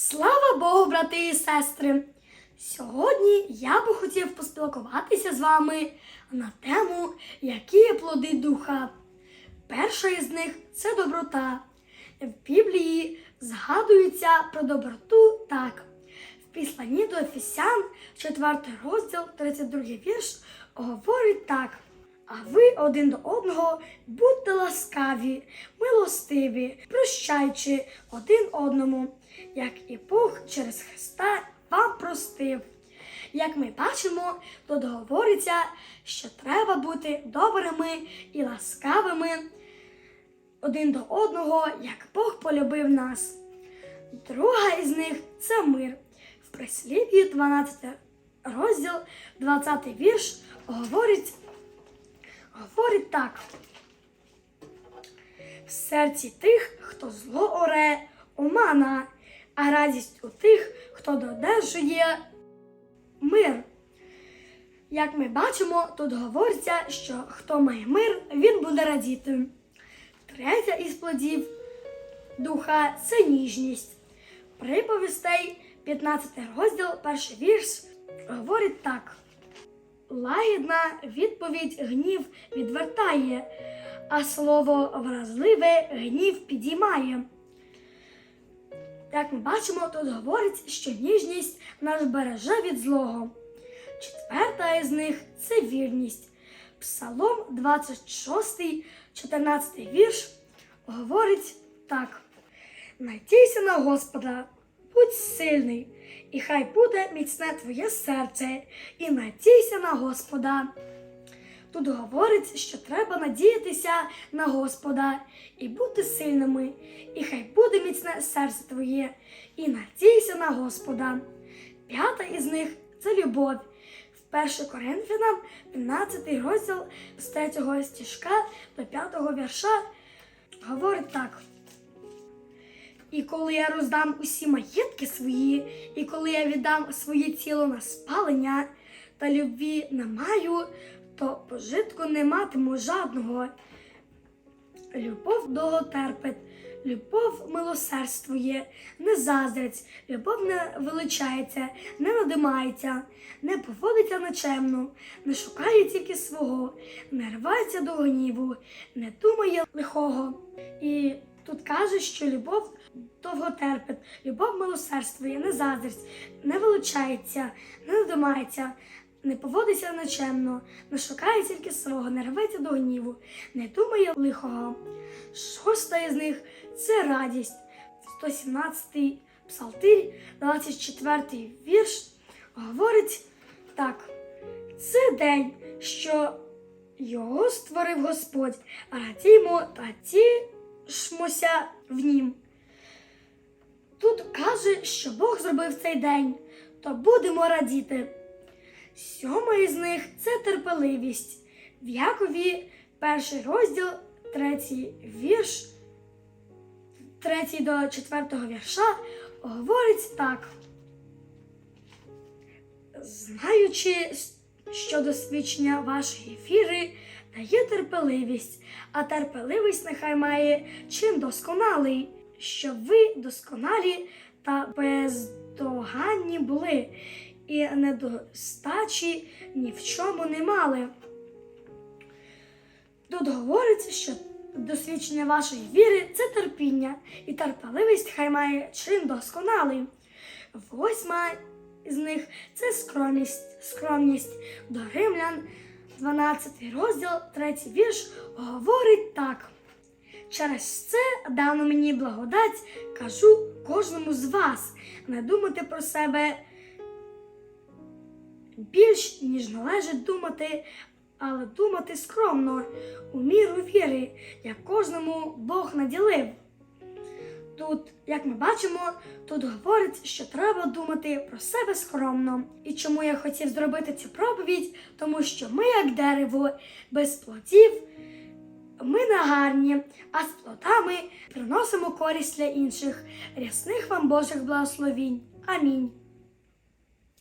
Слава Богу, брати і сестри! Сьогодні я би хотів поспілкуватися з вами на тему, які є плоди духа. Перша із них це доброта. В Біблії згадується про доброту так. В післанні до Ефесян, 4 розділ, 32 вірш, говорить так. А ви один до одного будьте ласкаві, милостиві, прощаючи один одному, як і Бог через Христа вам простив. Як ми бачимо, тут говориться, що треба бути добрими і ласкавими один до одного, як Бог полюбив нас. Друга із них це мир. В прислів'ї 12 розділ, 20 вірш говорить говорить так. В серці тих, хто зло оре, омана, а радість у тих, хто додержує мир. Як ми бачимо, тут говориться, що хто має мир, він буде радіти. Третя із плодів духа це ніжність. Приповістей, 15 розділ, перший вірш, говорить так. Лагідна відповідь гнів відвертає, а слово вразливе гнів підіймає. Як ми бачимо, тут говорить, що ніжність нас береже від злого. Четверта із них це вірність. Псалом 26, 14 вірш говорить так: Надійся на Господа, будь сильний, і хай буде міцне твоє серце, і надійся на Господа. Тут говорить, що треба надіятися на Господа і бути сильними, і хай буде міцне серце твоє, і надійся на Господа. П'ята із них це любов. В 1 Коринфянам 15 розділ з 3 стіжка до 5 вірша говорить так. І коли я роздам усі маєтки свої, і коли я віддам своє тіло на спалення та любві не маю, то пожитку не матиму жадного. Любов довготерпить, любов милосердствує, не заздрить, любов не величається, не надимається, не поводиться нечемно, не шукає тільки свого, не рвається до гніву, не думає лихого. І тут каже, що любов довго терпить, любов милосердствує, не заздрить, не величається, не надимається, не поводиться нечемно, не шукає тільки свого, не рветься до гніву, не думає лихого. Шоста із них це радість. 117-й псалтир, 24-й вірш говорить так: це день, що його створив Господь, радімо та тішмося в нім. Тут каже, що Бог зробив цей день, то будемо радіти. Сьома із них це терпеливість. В Якові перший розділ, третій вірш, третій до четвертого вірша говорить так. Знаючи, що досвідчення вашої віри дає терпеливість, а терпеливість нехай має чин досконалий, щоб ви досконалі та бездоганні були, і недостачі ні в чому не мали. Тут говориться, що досвідчення вашої віри це терпіння, і терпеливість хай має чин досконалий. Восьма з них це скромність, скромність до римлян, 12 розділ, 3 вірш, говорить так. Через це дано мені благодать, кажу кожному з вас не думати про себе більш, ніж належить думати, але думати скромно, у міру віри, як кожному Бог наділив. Тут, як ми бачимо, тут говорить, що треба думати про себе скромно. І чому я хотів зробити цю проповідь? Тому що ми, як дерево, без плодів, гарні, а з плодами приносимо користь для інших. Рясних вам Божих благословінь. Амінь.